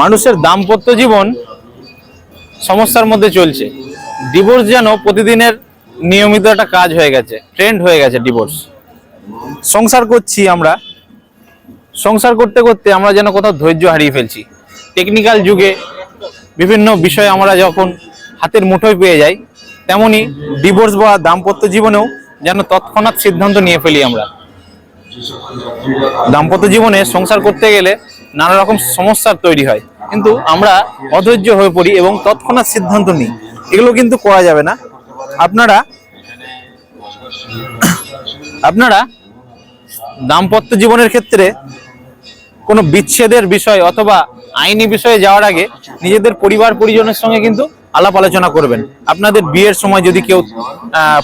মানুষের দাম্পত্য জীবন সমস্যার মধ্যে চলছে। ডিভোর্স যেন প্রতিদিনের নিয়মিত একটা কাজ হয়ে গেছে ট্রেন্ড হয়ে গেছে ডিভোর্স সংসার করছি আমরা। সংসার করতে করতে আমরা যেন কোথাও ধৈর্য হারিয়ে ফেলছি। টেকনিক্যাল যুগে বিভিন্ন বিষয় আমরা যখন হাতের মুঠোয় পেয়ে যাই, তেমনি ডিভোর্স বা দাম্পত্য জীবনেও যেন তৎক্ষণাৎ সিদ্ধান্ত নিয়ে ফেলি আমরা। দাম্পত্য জীবনে সংসার করতে গেলে নানা রকম সমস্যার তৈরি হয়। কিন্তু আমরা অধৈর্য হয়ে পড়ি এবং তৎক্ষণাৎ সিদ্ধান্ত নিই। এগুলো কিন্তু করা যাবে না। আপনারা আপনারা দাম্পত্য জীবনের ক্ষেত্রে কোনো বিচ্ছেদের বিষয় অথবা আইনি বিষয়ে যাওয়ার আগে নিজেদের পরিবার পরিজনের সঙ্গে কিন্তু আলাপ আলোচনা করবেন। আপনাদের বিয়ের সময় যদি কেউ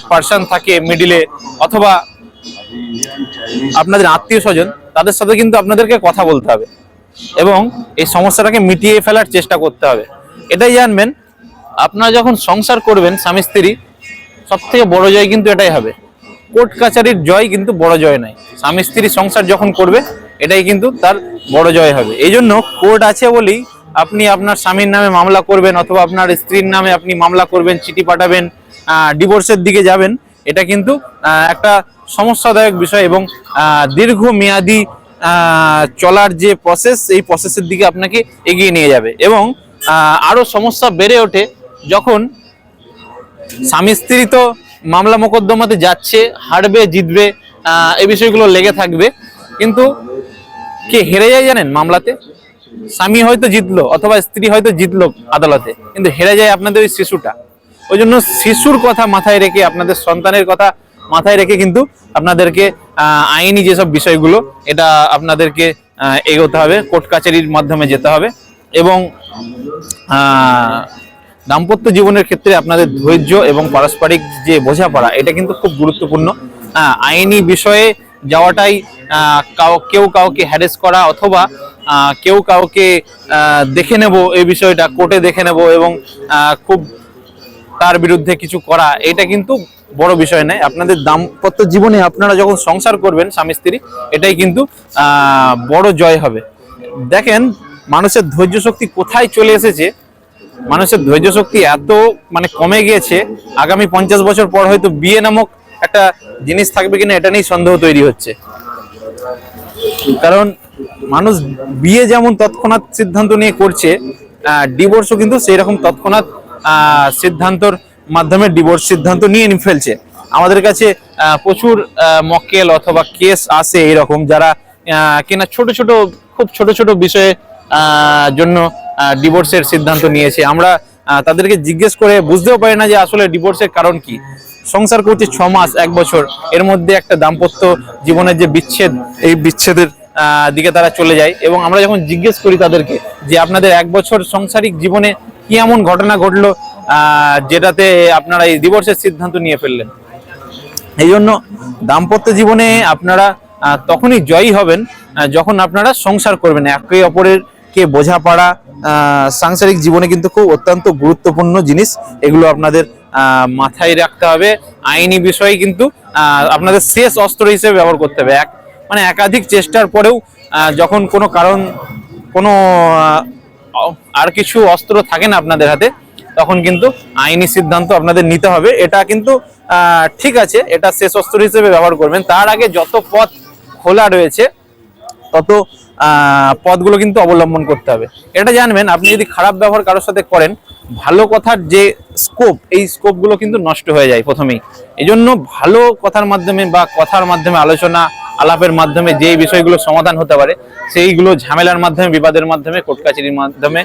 পার্সন থাকে মিডিলে অথবা আপনাদের আত্মীয় স্বজন, তাদের সাথে কিন্তু আপনাদেরকে কথা বলতে হবে। এবং এই সমস্যাটাকে মিটিয়ে ফেলার চেষ্টা করতে হবে। এটাই জানবেন, আপনারা যখন সংসার করবেন স্বামী স্ত্রী সব থেকে বড় জয় কিন্তু এটাই হবে। কোর্ট কাছারির জয় কিন্তু বড় জয় নয়। স্বামী স্ত্রী সংসার যখন করবে, এটাই কিন্তু তার বড় জয় হবে। এই জন্য কোর্ট আছে বলেই আপনি আপনার স্বামীর নামে মামলা করবেন অথবা আপনার স্ত্রীর নামে আপনি মামলা করবেন, চিঠি পাঠাবেন ডিভোর্সের দিকে যাবেন, এটা কিন্তু একটা সমস্যাদায়ক বিষয় এবং দীর্ঘমেয়াদী চলার যে প্রসেস এই প্রসেসের দিকে আপনাকে এগিয়ে নিয়ে যাবে। এবং আহ, আরও সমস্যা বেড়ে ওঠে যখন স্বামী স্ত্রী তো মামলা মোকদ্দমাতে যাচ্ছে হারবে জিতবে এই বিষয়গুলো লেগে থাকবে। কিন্তু কে হেরে যায় জানেন মামলাতে? স্বামী হয়তো জিতলো অথবা স্ত্রী হয়তো জিতলো আদালতে কিন্তু হেরে যায় আপনাদের ওই শিশুটা। ওই জন্য শিশুর কথা মাথায় রেখে আপনাদের সন্তানের কথা মাথায় রেখে কিন্তু আপনাদেরকে আইনি যেসব বিষয়গুলো, এটা আপনাদেরকে এগোতে হবে, কোর্ট কাছারির মাধ্যমে যেতে হবে এবং দাম্পত্য জীবনের ক্ষেত্রে আপনাদের ধৈর্য এবং পারস্পরিক যে বোঝাপড়া, এটা কিন্তু খুব গুরুত্বপূর্ণ। আইনি বিষয়ে যাওয়াটাই কেউ কাউকে হ্যারেস করা অথবা কেউ কাউকে দেখে নেব এই বিষয়টা, কোর্টে দেখে নেব এবং খুব তার বিরুদ্ধে কিছু করা, এটা কিন্তু বড় বিষয় নয়। আপনাদের দাম্পত্য জীবনে আপনারা যখন সংসার করবেন স্বামী স্ত্রী, এটাই কিন্তু বড় জয় হবে। দেখেন, মানুষের ধৈর্য শক্তি কোথায় চলে এসেছে? মানুষের ধৈর্য শক্তি এত মানে কমে গিয়েছে, আগামী পঞ্চাশ বছর পর হয়তো বিয়ে নামক একটা জিনিস থাকবে কিনা, এটা নিয়ে সন্দেহ তৈরি হচ্ছে। কারণ, মানুষ বিয়ে যেমন তৎক্ষণাৎ সিদ্ধান্ত নিয়ে করছে ডিভোর্সও কিন্তু সেই রকম তৎক্ষণাৎ সিদ্ধান্তর মাধ্যমে ডিভোর্স সিদ্ধান্ত নিয়ে ফেলছে। আমাদের কাছে প্রচুর মক্কেল অথবা কেস আসে এরকম যারা কিনা ছোট ছোট, খুব ছোট ছোট বিষয়ে জন্য ডিভোর্সের সিদ্ধান্ত নিয়েছে। আমরা তাদেরকে জিজ্ঞেস করে বুঝতেও পারি না যে আসলে ডিভোর্সের কারণ কি। সংসার করছে ছ মাস, এক বছর, এর মধ্যে একটা দাম্পত্য জীবনের যে বিচ্ছেদ, এই বিচ্ছেদের দিকে তারা চলে যায়। এবং আমরা যখন জিজ্ঞেস করি তাদেরকে যে আপনাদের এক বছর সংসারিক জীবনে কি এমন ঘটনা ঘটলো যেটাতে আপনারা এই ডিভোর্সের সিদ্ধান্ত নিয়ে ফেললেন? এই জন্য দাম্পত্য জীবনে আপনারা তখনই জয়ী হবেন যখন আপনারা সংসার করবেন। একে অপরের কে বোঝাপড়া সাংসারিক জীবনে কিন্তু খুব অত্যন্ত গুরুত্বপূর্ণ জিনিস। এগুলো আপনাদের মাথায় রাখতে হবে। আইনি বিষয় কিন্তু আপনাদের শেষ অস্ত্র হিসেবে ব্যবহার করতে হবে। এক মানে একাধিক চেষ্টার পরেও যখন কোনো কারণ, কোনো আর কিছু অস্ত্র থাকে না আপনাদের হাতে, তখন কিন্তু আইনি সিদ্ধান্ত আপনাদের নিতে হবে। এটা কিন্তু ঠিক আছে, এটা শেষ অস্ত্র হিসেবে ব্যবহার করবেন। তার আগে যত পথ খোলা রয়েছে, তত পথগুলো কিন্তু অবলম্বন করতে হবে। এটা জানবেন, আপনি যদি খারাপ ব্যবহার কারোর সাথে করেন, ভালো কথার যে স্কোপ এই স্কোপগুলো কিন্তু নষ্ট হয়ে যায় প্রথমেই। এই জন্য ভালো কথার মাধ্যমে বা কথার মাধ্যমে আলোচনা আলাপের মাধ্যমে যে বিষয়গুলো সমাধান হতে পারে, সেইগুলো ঝামেলার মাধ্যমে, বিবাদের মাধ্যমে কোর্ট কাছারির মাধ্যমে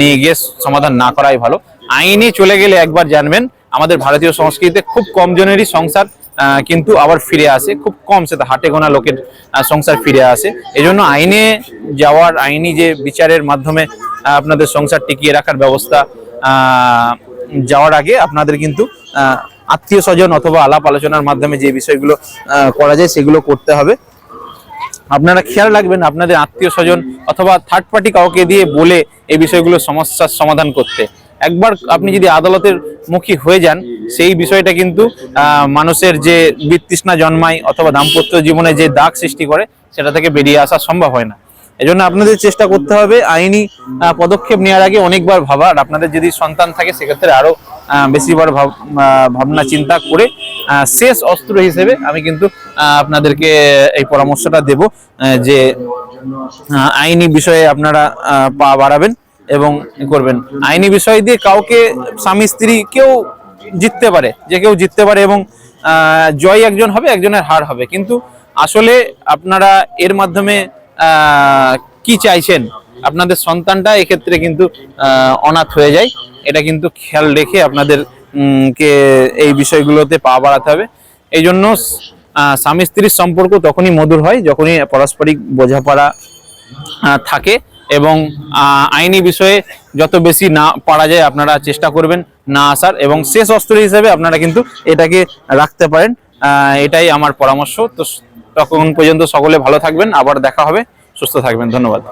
নিয়ে গিয়ে সমাধান না করাই ভালো। আইনে চলে গেলে একবার জানবেন, আমাদের ভারতীয় সংস্কৃতিতে খুব কম জনেরই সংসার কিন্তু আবার ফিরে আসে। খুব কম সেটা হাটে গোনা লোকের সংসার ফিরে আসে। এই জন্য আইনে যাওয়ার, আইনি যে বিচারের মাধ্যমে আপনাদের সংসার টিকিয়ে রাখার ব্যবস্থা যাওয়ার আগে আপনাদের কিন্তু আত্মীয় স্বজন অথবা আলাপ আলোচনার মাধ্যমে যে বিষয়গুলো করা যায় সেগুলো করতে হবে। আপনারা খেয়াল রাখবেন আপনাদের আত্মীয় স্বজন অথবা থার্ড পার্টি কাউকে দিয়ে বলে এই বিষয়গুলো সমস্যার সমাধান করতে। একবার আপনি যদি আদালতের মুখী হয়ে যান সেই বিষয়টা কিন্তু মানুষের যে বিতৃষ্ণা জন্মায় অথবা দাম্পত্য জীবনে যে দাগ সৃষ্টি করে সেটা থেকে বেরিয়ে আসা সম্ভব হয় না। এজন্য আপনাদের চেষ্টা করতে হবে আইনি পদক্ষেপ নেওয়ার আগে অনেকবার ভাবা। আর আপনাদের যদি সন্তান থাকে সেক্ষেত্রে আরও আহ, বেশিবার ভাব- ভাবনা, চিন্তা করে শেষ অস্ত্র হিসেবে আমি কিন্তু আপনাদেরকে এই পরামর্শটা দেব যে আইনি বিষয়ে আপনারা পা বাড়াবেন এবং করবেন। আইনি বিষয় দিয়ে কাউকে স্বামী স্ত্রী কেউ জিততে পারে, যে কেউ জিততে পারে এবং জয় একজন হবে, একজনের হার হবে। কিন্তু আসলে আপনারা এর মাধ্যমে কি চাইছেন? আপনাদের সন্তানটা এক্ষেত্রে কিন্তু অনাথ হয়ে যায়। এটা কিন্তু খেয়াল রেখে আপনাদের কে এই বিষয়গুলোতে পা বাড়াতে হবে। এই জন্য স্বামী স্ত্রীর সম্পর্ক তখনই মধুর হয়, যখনই পারস্পরিক বোঝাপড়া থাকে এবং আইনি বিষয়ে যত বেশি না পারা যায় আপনারা চেষ্টা করবেন না আসার এবং শেষ অস্ত্র হিসেবে আপনারা কিন্তু এটাকে রাখতে পারেন। এটাই আমার পরামর্শ। তো তখন পর্যন্ত সকলে ভালো থাকবেন। আবার দেখা হবে। সুস্থ থাকবেন। ধন্যবাদ।